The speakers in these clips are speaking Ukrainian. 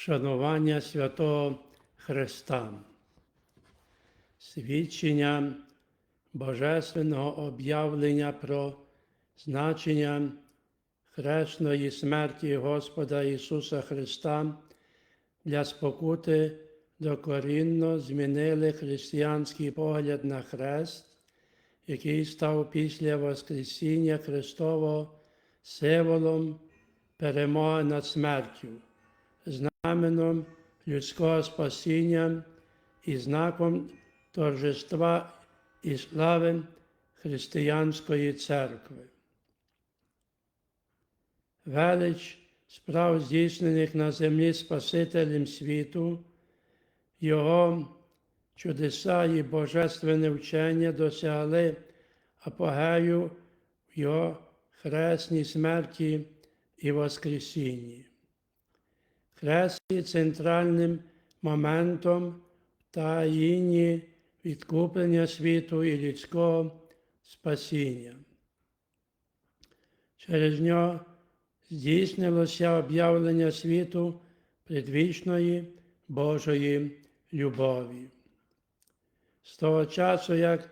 шанування святого Христа, свідчення Божественного об'явлення про значення хресної смерті Господа Ісуса Христа для спокути докорінно змінили християнський погляд на хрест, який став після Воскресіння Христового символом перемоги над смертю, знаменом людського спасіння і знаком торжества і слави християнської церкви. Велич справ, здійснених на землі Спасителем світу, Його чудеса і божественне вчення досягли апогею в Його хресній смерті і Воскресінні. Хрест є центральним моментом таїнні відкуплення світу і людського спасіння. Через нього здійснилося об'явлення світу предвічної Божої любові. З того часу, як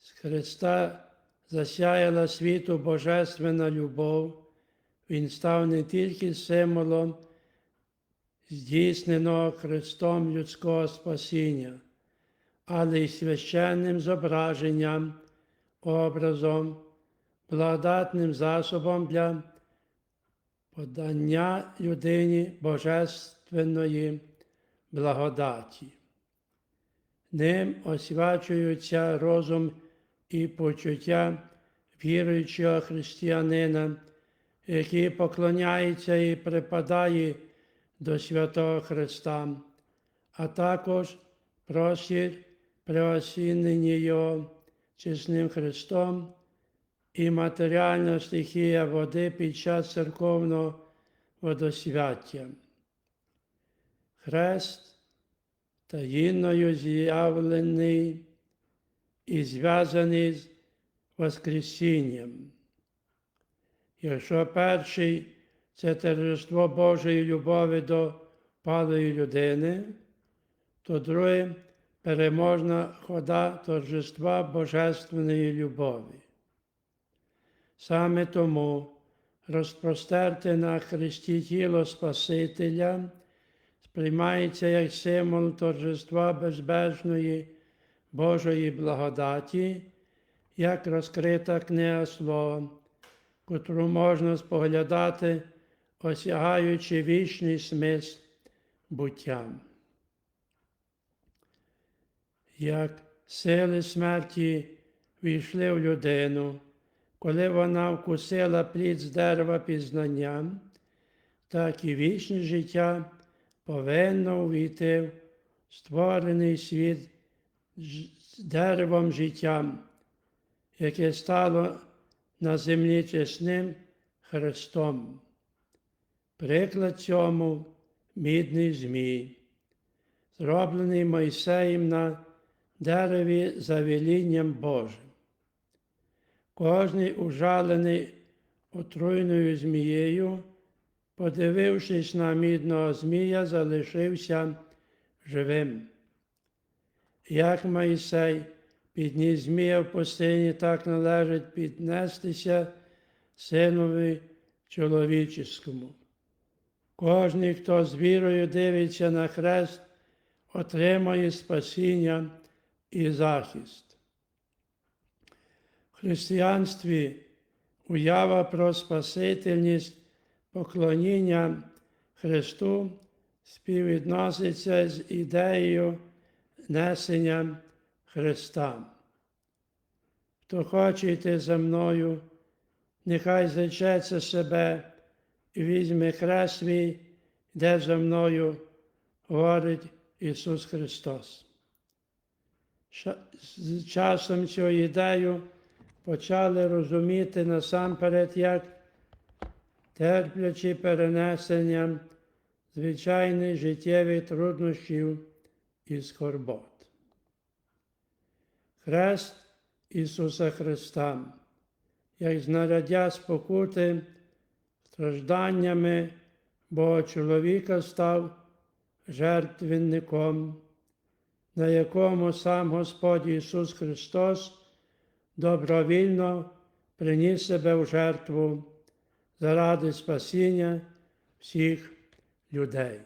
з Христа засяяла світу Божественна любов, Він став не тільки символом здійсненого Христом людського спасіння, але й священним зображенням, образом, благодатним засобом для подання людині божественної благодаті. Ним освячуються розум і почуття віруючого християнина, який поклоняється і припадає до святого Христа, а також просить при осіненні Його чесним Христом і матеріальна стихія води під час церковного водосвяття. Хрест таїнною з'явлений і зв'язаний з Воскресінням. Якщо перший це торжество Божої любові до палої людини, то друге переможна хода торжества Божественної любові. Саме тому розпростерте на Христі тіло Спасителя сприймається як символ торжества безбежної Божої благодаті, як розкрита книга Слова, котру можна споглядати, осягаючи вічний смисл буття. Як сили смерті війшли в людину, коли вона вкусила плід з дерева пізнання, так і вічне життя повинно увійти в створений світ з деревом життя, яке стало на землі чесним Христом. Приклад цьому мідний змій, зроблений Мойсеєм на дереві за велінням Божим. Кожний ужалений отруйною змією, подивившись на мідного змія, залишився живим. Як Моїсей підніс змія в пустині, так належить піднестися синові чоловіческому. Кожний, хто з вірою дивиться на хрест, отримає спасіння і захист. В християнстві уява про спасительність поклоніння Христу співвідноситься з ідеєю несення Христа. Хто хоче йти за мною, нехай зречеться себе візьме хрест свій, йде за мною, говорить Ісус Христос. З часом цю ідею почали розуміти насамперед, як терплячи перенесенням звичайних життєвих труднощів і скорбот. Хрест Ісуса Христа, як знаряддя спокути, стражданнями бо чоловіка став жертвенником, на якому сам Господь Ісус Христос добровільно приніс себе в жертву заради спасіння всіх людей.